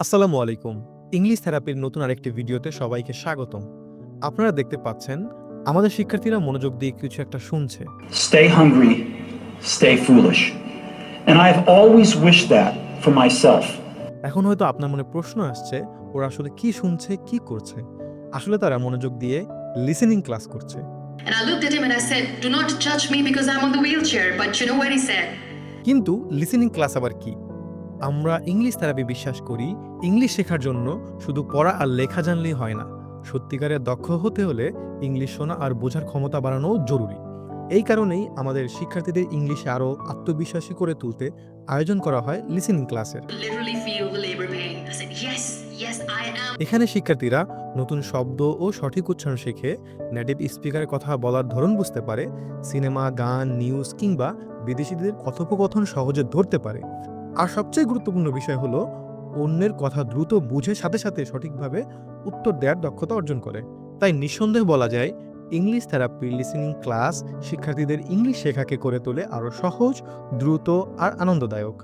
আসসালামু আলাইকুম ইংলিশ থেরাপির নতুন আরেকটি ভিডিওতে সবাইকে স্বাগতম আপনারা দেখতে পাচ্ছেন আমাদের শিক্ষার্থীরা মনোযোগ দিয়ে কিছু একটা শুনছে Stay hungry, stay foolish. And I've always wished that for myself. এখন হয়তো আপনার মনে প্রশ্ন আসছে ওরা আসলে কি শুনছে কি করছে আসলে তারা মনোযোগ দিয়ে লিসেনিং ক্লাস করছে And I looked at him and I said, Do not judge me because I'm on the wheelchair. But you know what he said? কিন্তু লিসেনিং ক্লাস আবার কি আমরা ইংলিশ থেরাপি বিশ্বাস করি ইংলিশ শেখার জন্য শুধু পড়া আর লেখা জানলেই হয় না। সত্যিকারের দক্ষ হতে হলে ইংলিশ শোনা আর বোঝার ক্ষমতা বাড়ানো জরুরি। এই কারণেই আমাদের শিক্ষার্থীদের ইংলিশে আরও আত্মবিশ্বাসী করে তুলতে আয়োজন করা হয় লিসেনিং ক্লাসের. এখানে শিক্ষার্থীরা নতুন শব্দ ও সঠিক উচ্চারণ শিখে নেটিভ স্পিকারের কথা বলার ধরন বুঝতে পারে সিনেমা গান নিউজ কিংবা বিদেশিদের কথোপকথন সহজে ধরতে পারে। আর সবচেয়ে গুরুত্বপূর্ণ বিষয় হলো, অন্যের কথা দ্রুত বুঝে সাথে সাথে সঠিকভাবে উত্তর দেওয়ার দক্ষতা অর্জন করে। তাই নিঃসন্দেহ বলা যায় ইংলিশ থেরাপি লিসেনিং ক্লাস শিক্ষার্থীদের ইংলিশ শেখাকে করে তোলে আরও সহজ, দ্রুত আর আনন্দদায়ক।